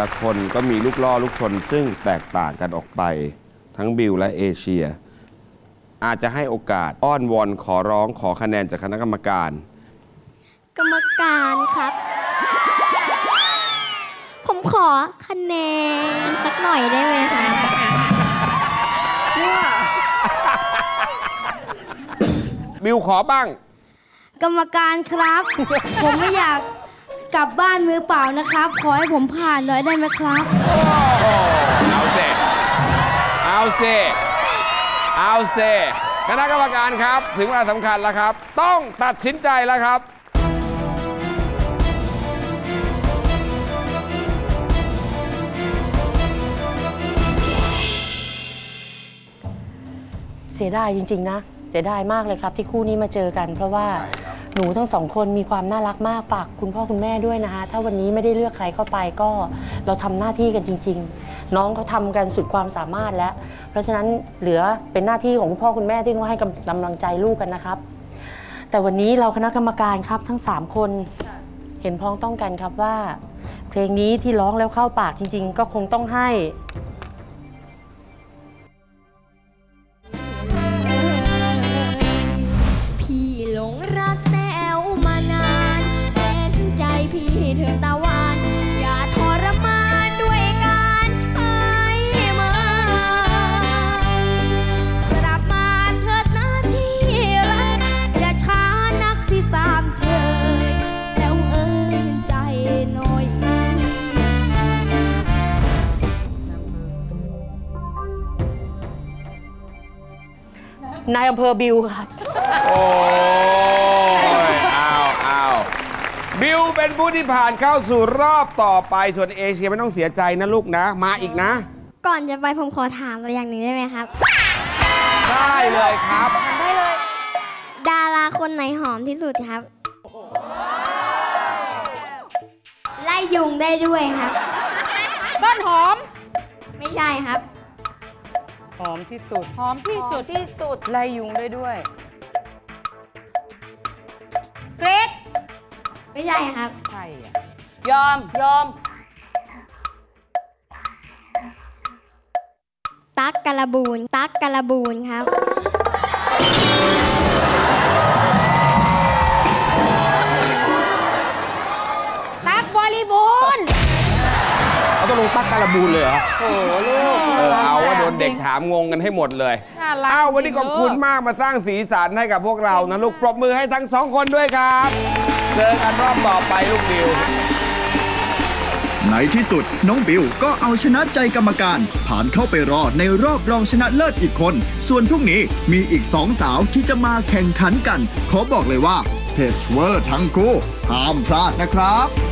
ละคนก็มีลูกล่อลูกชน ซึ่งแตกต่างกันออกไป ทั้งบิวและเอเชีย อาจจะให้โอกาสอ้อนวอนขอร้องขอคะแนนจากคณะกรรมการ กรรมการครับ ผมขอคะแนนสักหน่อยได้ไหมคะบิวขอบ้าง กรรมการครับ ผมไม่อยาก กลับบ้านมือเปล่านะครับ ขอให้ผมผ่านหน่อยได้ไหมครับ เอาเซเอาเซเอาเซคณะกรรมการครับ ถึงเวลาสำคัญแล้วครับ ต้องตัดสินใจแล้วครับ เสียดายจริง ๆ นะ เสียดายมากเลยครับที่คู่นี้มาเจอกัน เพราะว่า หนูทั้งสองคนมีความน่ารักมากฝากคุณพ่อคุณแม่ด้วยนะคะถ้าวันนี้ไม่ได้เลือกใครเข้าไปก็เราทำหน้าที่กันจริง ๆ น้องเขาทำกันสุดความสามารถแล้ว เพราะฉะนั้นเหลือเป็นหน้าที่ของคุณพ่อคุณแม่ที่ต้องให้กำลังใจลูกกันนะครับ แต่วันนี้เราคณะกรรมการครับทั้งสามคนเห็นพ้องต้องกันครับว่า เพลงนี้ที่ร้องแล้วเข้าปากจริง ๆ ก็คงต้องให้ นายอำเภอบิวครับโอ้ยอ้าวอ้าวบิวเป็นผู้ที่ผ่านเข้าสู่รอบต่อไป ส่วนเอเชียไม่ต้องเสียใจนะลูกนะ มาอีกนะ ก่อนจะไปผมขอถามอะไรอย่างหนึ่งได้ไหมครับ ได้เลยครับดาราคนไหนหอมที่สุดครับ ไล่ยุงได้ด้วยครับ ต้นหอม ไม่ใช่ครับ หอมที่สุด หอมที่สุดที่สุดไล่ยุงได้ด้วยเกรดไม่ใช่ครับ ใช่อะยอมยอม ตั๊กกะละบูนตั๊กกะละบูนครับ ตักบริบูรณ์เขา ต้องลงตักการบูนเลยเหรอโอ้ลูกเออเอาว่าโดนเด็กถามงงกันให้หมดเลยน่ารักอ้าววันนี้จขริอบงๆคุณลูกมากมาสร้างสีสันให้กับพวกเรานะลูกปรบมือให้ทั้งสองคนด้วยครับ เจอกันรอบต่อไปลูกบิวในที่สุดน้องบิวก็เอาชนะใจกรรมการ ผ่านเข้าไปรอในรอบรองชนะเลิศอีกคน ส่วนพรุ่งนี้มีอีกสองสาวที่จะมาแข่งขันกัน ขอบอกเลยว่าเพจเวอร์ทั้งคู่ห้ามพลาดนะครับ